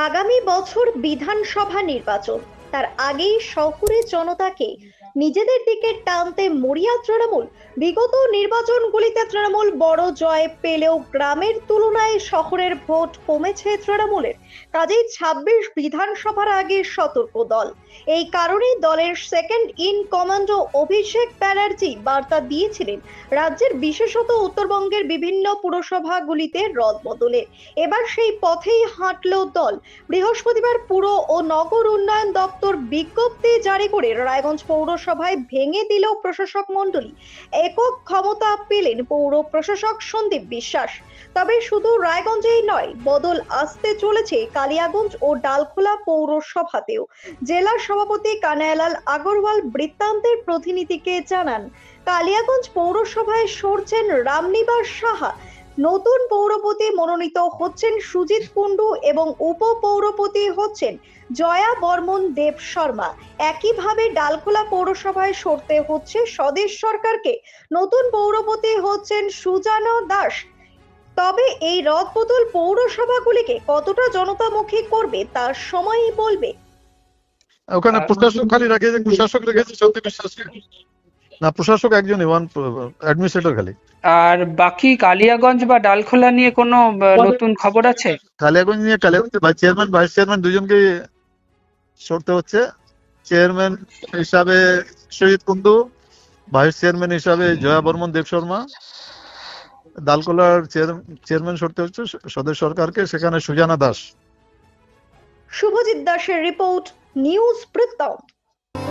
আগামী বছর বিধানসভা নির্বাচন। তার আগেই শহুরে জনতাকে নিজেদের দিকে টানতে মরিয়া তৃণমূল, বিগত নির্বাচনগুলিতে তৃণমূল বড় জয় পেলেও গ্রামের তুলনায় শহরের ভোট কমেছে তৃণমূলের। কাজেই ছাব্বিশ বিধানসভার আগে সতর্ক দল। এই কারণেই দলের second in commando Abhishek Banerjee বার্তা দিয়েছিলেন রাজ্যের বিশেষত উত্তরবঙ্গের বিভিন্ন পুরসভাগুলিতে রদ বদলের এবার সেই পথেই হাঁটল দল। বৃহস্পতিবার পুর ও নগর উন্নয়ন দপ্তর বিজ্ঞপ্তি জারি করে রায়গঞ্জ পৌরসভায় ভেঙে দিল প্রশাসক মণ্ডলী। একক ক্ষমতা পেলেন পৌর প্রশাসক সন্দীপ বিশ্বাস। তবে শুধু রায়গঞ্জেই নয়, বদল আসতে চলেছে কালিয়াগঞ্জ ও ডালখোলা পৌরসভাতেও। জেলা সভাপতি কানায়ালাল আগরওয়াল বৃত্তান্তের প্রতিনিধিকে জানান, কালিয়াগঞ্জ পৌরসভায় সরছেন রামনিবাস সাহা। নতুন পৌরপতি মনোনীত হচ্ছেন সুজিত কুণ্ডু এবং উপপৌরপতি হচ্ছেন জয়া বর্মন দেব শর্মা। একইভাবে ডালখোলা পৌরসভায় সরতে হচ্ছে স্বদেশ সরকারকে। নতুন পৌরপতি হচ্ছেন সুজানা দাস। তবে এই রদবদল পৌরসভাগুলিকে কতটা জনতামুখী করবে তা সময়ই বলবে। ওখানে প্রশাসক খালি রেখেছে প্রশাসক রেখেছে সত্যি বিশ্বাসকে না প্রশাসক একজনই ওয়ান অ্যাডমিনিস্ট্রেটর খালি। আর বাকি কালিয়াগঞ্জ বা ডালখোলা নিয়ে কোনো নতুন খবর আছে? কালিয়াগঞ্জ নিয়ে কালিয়াগঞ্জ চেয়ারম্যান ভাইস চেয়ারম্যান দুজনকে সরতে হচ্ছে। চেয়ারম্যান হিসাবে শহীদ কুন্দু ভাইস চেয়ারম্যান হিসাবে জয়া বর্মন দেব শর্মা। দালকোলার চেয়ারম্যান সরতে হচ্ছে স্বদেশ সরকারকে সেখানে সুজানা দাস। শুভজিৎ দাসের রিপোর্ট নিউজ বৃত্তান্ত।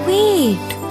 Wait.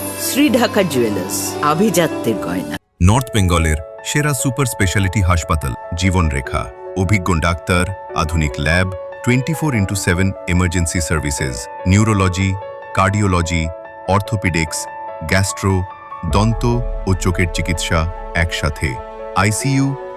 শ্রী ঢাকা জুয়েলার্স, আভিজাত্যের গয়না। নর্থ বেঙ্গলের সেরা সুপার স্পেশালিটি হাসপাতাল, জীবনরেখা। অভিজ্ঞ ডাক্তার, আধুনিক lab, twenty four into seven emergency services neurology cardiology orthopaedics gastro দন্ত ও চোখের চিকিৎসা একসাথে। আইসিইউ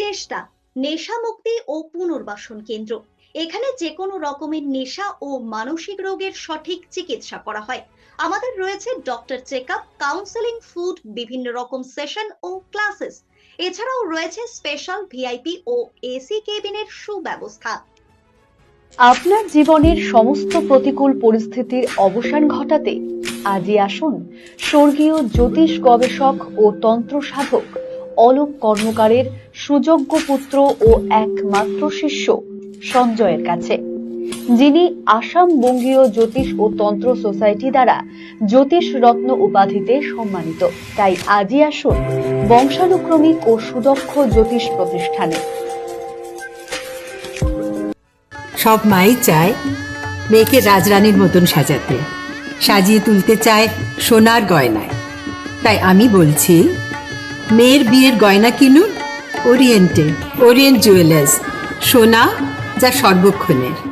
চেষ্টা নেশা মুক্তি ও পুনর্বাসন কেন্দ্র। এখানে যে কোনো রকমের নেশা ও মানসিক রোগের সঠিক চিকিৎসা করা হয়। আমাদের রয়েছে doctor check up counselling, food, বিভিন্ন রকম সেশন ও ক্লাসেস। এছাড়াও রয়েছে স্পেশাল ভিআইপি ও এসি কেবিনের সুব্যবস্থা। আপনার জীবনের সমস্ত প্রতিকূল পরিস্থিতির অবসান ঘটাতে আজই আসুন স্বর্গীয় জ্যোতিষ গবেষক ও তন্ত্র সাধক অলোক কর্মকারের সুযোগ্য পুত্র ও একমাত্র শিষ্য সঞ্জয়ের কাছে। যিনি আসাম বঙ্গীয় জ্যোতিষ ও তন্ত্র সোসাইটি দ্বারা জ্যোতিষ রত্ন উপাধিতে সম্মানিত। তাই আজই আসুন বংশানুক্রমিক ও সুদক্ষ জ্যোতিষ প্রতিষ্ঠানে। সব মাই চায় মেয়েকে রাজরানীর মতন সাজাতে। সাজিয়ে তুলতে চায় সোনার গয়নায়। তাই আমি বলছি মেয়ের বিয়ের গয়না কিনুন ওরিয়েন্টে ওরিয়েন্ট জুয়েলার্স সোনা যা সর্বক্ষণের।